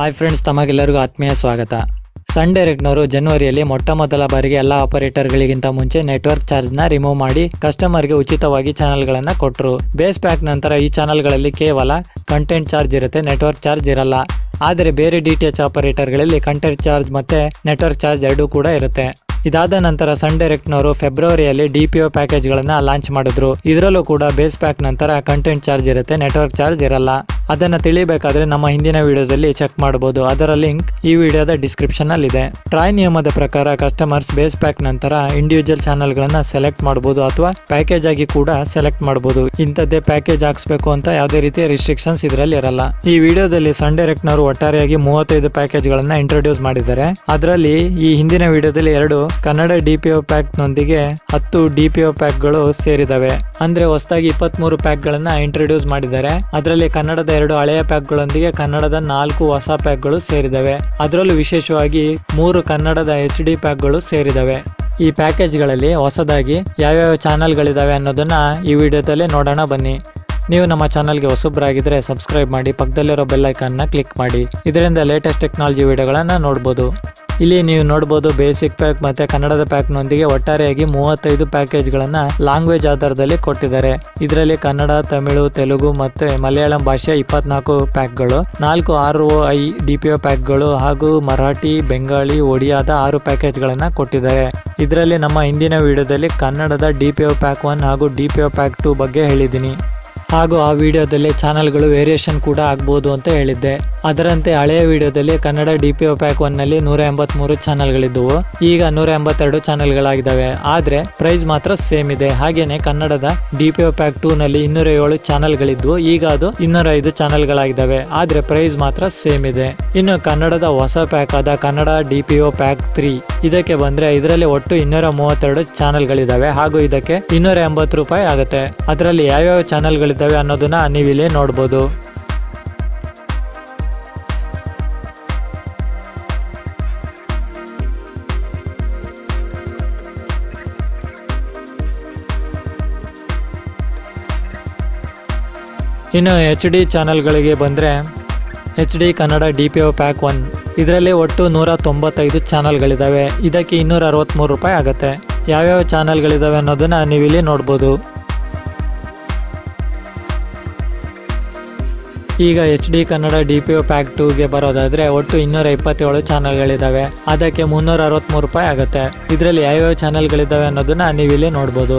Hi friends ತಮಗೆಲ್ಲರಿಗೂ ಆತ್ಮೀಯ ಸ್ವಾಗತ. ಸನ್ ಡೈರೆಕ್ಟ್ನವರು ಜನವರಿಯಲ್ಲಿ ಮೊಟ್ಟ ಮೊದಲ ಬಾರಿಗೆ ಎಲ್ಲ ಆಪರೇಟರ್ಗಳಿಗಿಂತ ಮುಂಚೆ ನೆಟ್ವರ್ಕ್ ಚಾರ್ಜ್ನ ರಿಮೂವ್ ಮಾಡಿ ಕಸ್ಟಮರ್ಗೆ ಉಚಿತವಾಗಿ ಚಾನಲ್ಗಳನ್ನು ಕೊಟ್ಟರು ಬೇಸ್ ಪ್ಯಾಕ್ ನಂತರ ಈ ಚಾನಲ್ಗಳಲ್ಲಿ ಕೇವಲ ಕಂಟೆಂಟ್ ಚಾರ್ಜ್ ಇರುತ್ತೆ ನೆಟ್ವರ್ಕ್ ಚಾರ್ಜ್ ಇರಲ್ಲ. ಆದರೆ ಬೇರೆ ಡಿ ಟಿ ಎಚ್ ಆಪರೇಟರ್ಗಳಲ್ಲಿ ಕಂಟೆಂಟ್ ಚಾರ್ಜ್ ಮತ್ತೆ ನೆಟ್ವರ್ಕ್ ಚಾರ್ಜ್ ಎರಡೂ ಕೂಡ ಇರುತ್ತೆ. ಇದಾದ ನಂತರ ಸನ್ ಡೈರೆಕ್ಟ್ನವರು ಫೆಬ್ರವರಿಯಲ್ಲಿ ಡಿ ಪಿ ಒ ಪ್ಯಾಕೇಜ್ಗಳನ್ನು ಲಾಂಚ್ ಮಾಡಿದ್ರು. ಇದರಲ್ಲೂ ಕೂಡ ಬೇಸ್ ಪ್ಯಾಕ್ ನಂತರ ಕಂಟೆಂಟ್ ಚಾರ್ಜ್ ಇರುತ್ತೆ ನೆಟ್ವರ್ಕ್ ಚಾರ್ಜ್ ಇರಲ್ಲ. ಅದನ್ನ ತಿಳಿಬೇಕಾದ್ರೆ ನಮ್ಮ ಹಿಂದಿನ ವಿಡಿಯೋದಲ್ಲಿ ಚೆಕ್ ಮಾಡಬಹುದು ಅದರ ಲಿಂಕ್ ಈ ವಿಡಿಯೋದ ಡಿಸ್ಕ್ರಿಪ್ಷನ್ ಅಲ್ಲಿ ಇದೆ ಟ್ರಾಯ್ ನಿಯಮದ ಪ್ರಕಾರ ಕಸ್ಟಮರ್ಸ್ ಬೇಸ್ ಪ್ಯಾಕ್ ನಂತರ ಇಂಡಿವಿಜುವಲ್ ಚಾನಲ್ ಗಳನ್ನ ಸೆಲೆಕ್ಟ್ ಮಾಡಬಹುದು ಅಥವಾ ಪ್ಯಾಕೇಜ್ ಆಗಿ ಕೂಡ ಸೆಲೆಕ್ಟ್ ಮಾಡಬಹುದು ಇಂಥದ್ದೇ ಪ್ಯಾಕೇಜ್ ಹಾಕ್ಸ್ಬೇಕು ಅಂತ ಯಾವುದೇ ರೀತಿಯ ರಿಸ್ಟ್ರಿಕ್ಷನ್ಸ್ ಇದರಲ್ಲಿ ಇರಲ್ಲ. ಈ ವಿಡಿಯೋದಲ್ಲಿ ಸನ್ ಡೈರೆಕ್ಟ್ ನವರು ಒಟ್ಟಾರೆಯಾಗಿ ಮೂವತ್ತೈದು ಪ್ಯಾಕೇಜ್ ಗಳನ್ನ ಇಂಟ್ರೊಡ್ಯೂಸ್ ಮಾಡಿದ್ದಾರೆ. ಅದರಲ್ಲಿ ಈ ಹಿಂದಿನ ವಿಡಿಯೋದಲ್ಲಿ ಎರಡು ಕನ್ನಡ ಡಿಪಿಒ ಪ್ಯಾಕ್ ನೊಂದಿಗೆ ಹತ್ತು ಡಿಪಿಒ ಪ್ಯಾಕ್ಗಳು ಸೇರಿದವೆ. ಅಂದ್ರೆ ಹೊಸದಾಗಿ ಇಪ್ಪತ್ತ್ ಮೂರು ಪ್ಯಾಕ್ ಗಳನ್ನ ಇಂಟ್ರೊಡ್ಯೂಸ್ ಮಾಡಿದ್ದಾರೆ. ಅದರಲ್ಲಿ ಕನ್ನಡದ ಎರಡು ಹಳೆಯ ಪ್ಯಾಕ್ ಗಳೊಂದಿಗೆ ಕನ್ನಡದ ನಾಲ್ಕು ಹೊಸ ಪ್ಯಾಕ್ಗಳು ಸೇರಿದವೆ. ಅದರಲ್ಲೂ ವಿಶೇಷವಾಗಿ ಮೂರು ಕನ್ನಡದ ಎಚ್ ಡಿ ಪ್ಯಾಕ್ಗಳು ಸೇರಿದವೆ. ಈ ಪ್ಯಾಕೇಜ್ಗಳಲ್ಲಿ ಹೊಸದಾಗಿ ಯಾವ್ಯಾವ ಚಾನಲ್ಗಳಿದ್ದಾವೆ ಅನ್ನೋದನ್ನ ಈ ವಿಡಿಯೋದಲ್ಲಿ ನೋಡೋಣ ಬನ್ನಿ. ನೀವು ನಮ್ಮ ಚಾನಲ್ಗೆ ಹೊಸಬ್ರಾಗಿದ್ರೆ ಸಬ್ಸ್ಕ್ರೈಬ್ ಮಾಡಿ, ಪಕ್ಕದಲ್ಲಿರೋ ಬೆಲ್ನ ಕ್ಲಿಕ್ ಮಾಡಿ. ಇದರಿಂದ ಲೇಟೆಸ್ಟ್ ಟೆಕ್ನಾಲಜಿ ವಿಡಿಯೋಗಳನ್ನು ನೋಡ್ಬೋದು. ಇಲ್ಲಿ ನೀವು ನೋಡಬಹುದು ಬೇಸಿಕ್ ಪ್ಯಾಕ್ ಮತ್ತೆ ಕನ್ನಡದ ಪ್ಯಾಕ್ ನೊಂದಿಗೆ ಒಟ್ಟಾರೆಯಾಗಿ ಮೂವತ್ತೈದು ಪ್ಯಾಕೇಜ್ ಗಳನ್ನ ಲ್ಯಾಂಗ್ವೇಜ್ ಆಧಾರದಲ್ಲಿ ಕೊಟ್ಟಿದ್ದಾರೆ. ಇದರಲ್ಲಿ ಕನ್ನಡ, ತಮಿಳು, ತೆಲುಗು ಮತ್ತೆ ಮಲಯಾಳಂ ಭಾಷೆ ಇಪ್ಪತ್ನಾಲ್ಕು ಪ್ಯಾಕ್ಗಳು ನಾಲ್ಕು R O I D P pack ಪ್ಯಾಕ್ಗಳು ಹಾಗೂ ಮರಾಠಿ, ಬೆಂಗಾಳಿ, ಒಡಿಯಾದ ಆರು ಪ್ಯಾಕೇಜ್ ಗಳನ್ನ ಕೊಟ್ಟಿದ್ದಾರೆ. ಇದರಲ್ಲಿ ನಮ್ಮ ಹಿಂದಿನ ವಿಡಿಯೋದಲ್ಲಿ ಕನ್ನಡದ D P O pack one ಹಾಗೂ D P O pack two ಬಗ್ಗೆ ಹೇಳಿದ್ದೀನಿ. ಹಾಗೂ ಆ ವಿಡಿಯೋದಲ್ಲಿ ಚಾನೆಲ್ಗಳು ವೇರಿಯೇಷನ್ ಕೂಡ ಆಗ್ಬೋದು ಅಂತ ಹೇಳಿದ್ದೆ. ಅದರಂತೆ ಹಳೆಯ ವಿಡಿಯೋದಲ್ಲಿ Kannada D P O pack ಒನ್ನಲ್ಲಿ ನೂರ ಎಂಬತ್ಮೂರು ಚಾನಲ್ಗಳಿದ್ದವು. ಈಗ ನೂರ ಎಂಬತ್ತೆರಡು ಚಾನಲ್ಗಳಾಗಿದ್ದಾವೆ. ಆದರೆ ಪ್ರೈಸ್ ಮಾತ್ರ ಸೇಮ್ ಇದೆ. ಹಾಗೇನೆ ಕನ್ನಡದ D P O pack two ನಲ್ಲಿ ಇನ್ನೂರ ಏಳು ಚಾನಲ್ಗಳಿದ್ವು. ಈಗ ಅದು ಇನ್ನೂರ ಐದು ಚಾನಲ್ಗಳಾಗಿದ್ದಾವೆ. ಆದರೆ ಪ್ರೈಸ್ ಮಾತ್ರ ಸೇಮ್ ಇದೆ. ಇನ್ನು ಕನ್ನಡದ ಹೊಸ ಪ್ಯಾಕ್ ಆದ Kannada D P O pack three ಇದಕ್ಕೆ ಬಂದ್ರೆ ಇದರಲ್ಲಿ ಒಟ್ಟು ಇನ್ನೂರ ಮೂವತ್ತೆರಡು ಚಾನೆಲ್ಗಳಿದ್ದಾವೆ. ಹಾಗೂ ಇದಕ್ಕೆ ಇನ್ನೂರ ಎಂಬತ್ತು ರೂಪಾಯಿ ಆಗುತ್ತೆ. ಅದರಲ್ಲಿ ಯಾವ್ಯಾವ ಚಾನಲ್ಗಳಿದ್ದಾವೆ ಅನ್ನೋದನ್ನ ನೀವಿಲ್ಲಿ ನೋಡ್ಬೋದು. ಇನ್ನು ಎಚ್ ಡಿ ಚಾನಲ್ಗಳಿಗೆ ಬಂದರೆ H D Kannada D P O pack one ಇದರಲ್ಲಿ ಒಟ್ಟು ನೂರ ತೊಂಬತ್ತೈದು ಚಾನಲ್ಗಳಿದ್ದಾವೆ ಇದಕ್ಕೆ ಇನ್ನೂರ ಅರವತ್ತ್ಮೂರು ರೂಪಾಯಿ ಆಗುತ್ತೆ. ಯಾವ್ಯಾವ ಚಾನಲ್ಗಳಿದ್ದಾವೆ ಅನ್ನೋದನ್ನ ನೀವಿಲ್ಲಿ ನೋಡ್ಬೋದು. ಈಗ H D Kannada D P O pack ಟೂಗೆ ಬರೋದಾದ್ರೆ ಒಟ್ಟು ಇನ್ನೂರ ಇಪ್ಪತ್ತೇಳು ಚಾನಲ್ಗಳಿದ್ದಾವೆ ಅದಕ್ಕೆ ಮುನ್ನೂರ ಅರವತ್ತ್ಮೂರು ರೂಪಾಯಿ ಆಗುತ್ತೆ. ಇದರಲ್ಲಿ ಯಾವ್ಯಾವ ಚಾನಲ್ಗಳಿದ್ದಾವೆ ಅನ್ನೋದನ್ನ ನೀವಿಲ್ಲಿ ನೋಡ್ಬೋದು.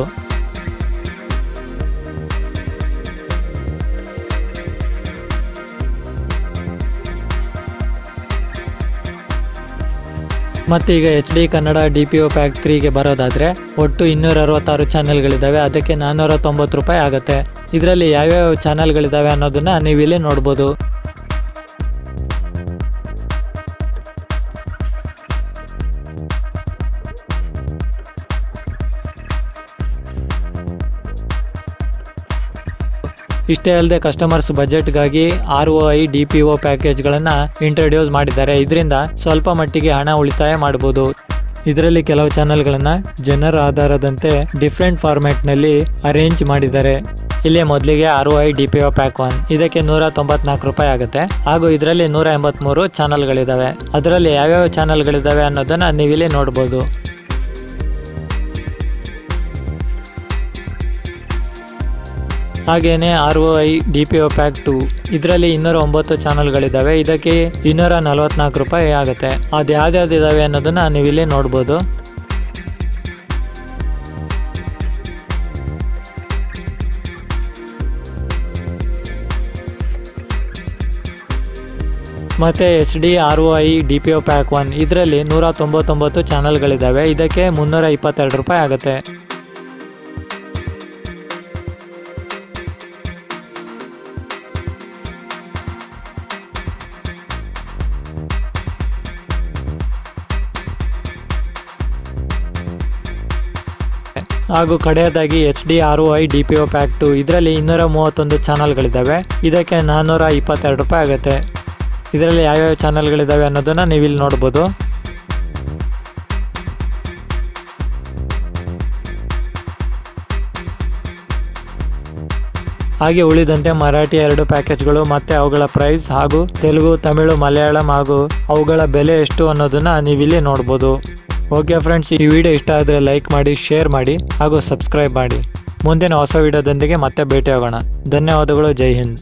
ಮತ್ತೆ ಈಗ H D Kannada D P O pack ತ್ರೀಗೆ ಬರೋದಾದ್ರೆ ಒಟ್ಟು ಇನ್ನೂರ ಅರವತ್ತಾರು ಚಾನೆಲ್ಗಳಿದ್ದಾವೆ ಅದಕ್ಕೆ ನಾನ್ನೂರ ತೊಂಬತ್ತು ರೂಪಾಯಿ ಆಗುತ್ತೆ. ಇದರಲ್ಲಿ ಯಾವ್ಯಾವ ಚಾನೆಲ್ಗಳಿದ್ದಾವೆ ಅನ್ನೋದನ್ನ ನೀವಿಲ್ಲಿ ನೋಡ್ಬೋದು. ಇಷ್ಟೇ ಅಲ್ಲದೆ customers ಬಜೆಟ್ಗಾಗಿ R O I, D P O ಪ್ಯಾಕೇಜ್ಗಳನ್ನು introduce ಮಾಡಿದ್ದಾರೆ. ಇದರಿಂದ ಸ್ವಲ್ಪ ಮಟ್ಟಿಗೆ ಹಣ ಉಳಿತಾಯ ಮಾಡಬಹುದು ಇದರಲ್ಲಿ ಕೆಲವು ಚಾನೆಲ್ಗಳನ್ನು ಜನರ ಆಧಾರದಂತೆ ಡಿಫ್ರೆಂಟ್ ಫಾರ್ಮ್ಯಾಟ್ನಲ್ಲಿ ಅರೇಂಜ್ ಮಾಡಿದ್ದಾರೆ. ಇಲ್ಲಿ ಮೊದಲಿಗೆ R I D P O pack one. ಇದಕ್ಕೆ ನೂರ ತೊಂಬತ್ನಾಲ್ಕು ರೂಪಾಯಿ ಆಗುತ್ತೆ. ಹಾಗೂ ಇದರಲ್ಲಿ ನೂರ ಎಂಬತ್ಮೂರು ಚಾನಲ್ಗಳಿದ್ದಾವೆ ಅದರಲ್ಲಿ ಯಾವ್ಯಾವ ಚಾನಲ್ಗಳಿದ್ದಾವೆ ಅನ್ನೋದನ್ನ ನೀವಿಲ್ಲಿ ನೋಡ್ಬೋದು. ಹಾಗೇನೆ R O I D P O pack two. ಇದರಲ್ಲಿ ಇನ್ನೂರ ಒಂಬತ್ತು ಚಾನಲ್ಗಳಿದ್ದಾವೆ ಇದಕ್ಕೆ ಇನ್ನೂರ ನಲವತ್ನಾಲ್ಕು ರೂಪಾಯಿ ಆಗುತ್ತೆ. ಅದು ಯಾವ್ದು ಇದಾವೆ ಅನ್ನೋದನ್ನ ನೀವಿಲ್ಲಿ ನೋಡ್ಬೋದು. ಮತ್ತೆ S D R O I, D P O pack one ಇದರಲ್ಲಿ ನೂರ ತೊಂಬತ್ತೊಂಬತ್ತು ಚಾನಲ್ಗಳಿದ್ದಾವೆ. ಇದಕ್ಕೆ ಮುನ್ನೂರ ಇಪ್ಪತ್ತೆರಡು ರೂಪಾಯಿ ಆಗುತ್ತೆ. ಹಾಗೂ ಕಡೆಯದಾಗಿ H D R O I, D P O pack two ಇದರಲ್ಲಿ ಇನ್ನೂರ ಮೂವತ್ತೊಂದು ಚಾನಲ್ಗಳಿದ್ದಾವೆ. ಇದಕ್ಕೆ ನಾನ್ನೂರ ಇಪ್ಪತ್ತೆರಡು ರೂಪಾಯಿ ಆಗುತ್ತೆ. ಇದರಲ್ಲಿ ಯಾವ್ಯಾವ ಚಾನಲ್ಗಳಿದ್ದಾವೆ ಅನ್ನೋದನ್ನು ನೀವಿಲ್ಲಿ ನೋಡ್ಬೋದು. ಹಾಗೆ ಉಳಿದಂತೆ ಮರಾಠಿ ಎರಡು ಪ್ಯಾಕೇಜ್ಗಳು ಮತ್ತು ಅವುಗಳ ಪ್ರೈಸ್ ಹಾಗೂ ತೆಲುಗು, ತಮಿಳು, ಮಲಯಾಳಂ ಹಾಗೂ ಅವುಗಳ ಬೆಲೆ ಎಷ್ಟು ಅನ್ನೋದನ್ನು ನೀವಿಲ್ಲಿ ನೋಡ್ಬೋದು. ಓಕೆ ಫ್ರೆಂಡ್ಸ್, ಈ ವಿಡಿಯೋ ಇಷ್ಟ ಆದರೆ ಲೈಕ್ ಮಾಡಿ, ಶೇರ್ ಮಾಡಿ ಹಾಗೂ ಸಬ್ಸ್ಕ್ರೈಬ್ ಮಾಡಿ. ಮುಂದಿನ ಹೊಸ ವಿಡಿಯೋದೊಂದಿಗೆ ಮತ್ತೆ ಭೇಟಿಯಾಗೋಣ. ಧನ್ಯವಾದಗಳು, ಜೈ ಹಿಂದ್.